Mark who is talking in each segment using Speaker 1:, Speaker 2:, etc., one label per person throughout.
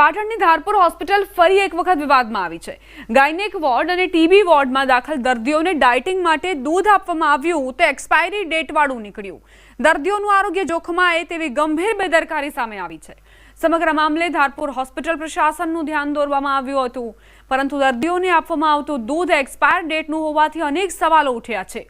Speaker 1: પાટણની ધારપુર હોસ્પિટલ ફરી એક વખત વિવાદમાં આવી છે. ગાયનેક વોર્ડ અને ટીબી વોર્ડમાં દાખલ દર્દીઓને ડાયટિંગ માટે દૂધ આપવામાં આવ્યું તે એક્સપાયરી ડેટવાળું નીકળ્યું. દર્દીઓનું આરોગ્ય જોખમાય તેવી ગંભીર બેદરકારી સામે આવી છે. સમગ્ર મામલે ધારપુર હોસ્પિટલ પ્રશાસનનું ધ્યાન દોરવામાં આવ્યું હતું. પરંતુ દર્દીઓને આપવામાં આવતું દૂધ એક્સપાયર ડેટનું હોવાથી અનેક સવાલો ઉઠ્યા છે.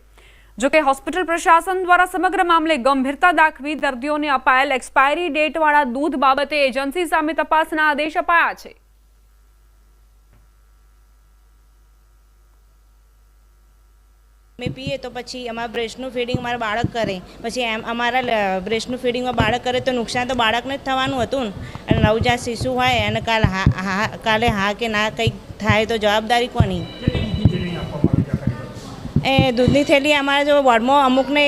Speaker 1: જોકે હોસ્પિટલ પ્રશાસન દ્વારા સમગ્ર મામલે ગંભીરતા દાખવી દર્દીઓને અપાયેલ એક્સપાયરી ડેટવાળા દૂધ બાબતે એજન્સી સામે તપાસના આદેશ અપાયા છે.
Speaker 2: અમે પીએ તો પછી અમારા બ્રેસ્ટનું ફીડિંગ અમારા બાળક કરે. પછી એમ અમારા બ્રેસ્ટનું ફીડિંગમાં બાળક કરે તો નુકસાન તો બાળકને જ થવાનું હતું ને. નવજાત શિશુ હોય અને કાલ હા, કાલે હા કે ના કંઈક થાય તો જવાબદારી કોની? એ દૂધની થેલી અમારા જો વોર્ડમાં અમુકને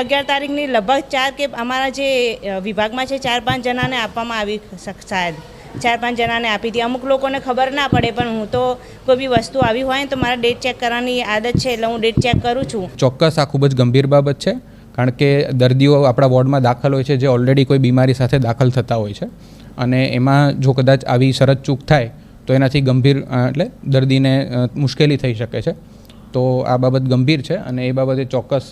Speaker 2: અગિયાર તારીખની લગભગ ચાર કે અમારા જે વિભાગમાં છે, ચાર પાંચ જણાને આપવામાં આવી શાયદ ચાર પાંચ જણાને આપી હતી. અમુક લોકોને ખબર ના પડે, પણ હું તો કોઈ બી વસ્તુ આવી હોય ને તો મારા ડેટ ચેક કરવાની આદત છે, એટલે હું ડેટ ચેક કરું છું.
Speaker 3: ચોક્કસ આ ખૂબ જ ગંભીર બાબત છે, કારણ કે દર્દીઓ આપણા વોર્ડમાં દાખલ હોય છે, જે ઓલરેડી કોઈ બીમારી સાથે દાખલ થતા હોય છે. અને એમાં જો કદાચ આવી શરત ચૂક થાય, તો એનાથી ગંભીર એટલે દર્દીને મુશ્કેલી થઈ શકે છે. તો આ બાબત ગંભીર છે અને એ બાબતે ચોક્કસ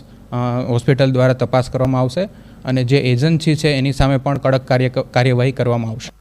Speaker 3: હોસ્પિટલ દ્વારા તપાસ કરવામાં આવશે અને જે એજન્સી છે એની સામે પણ કડક કાર્ય કાર્યવાહી કરવામાં આવશે.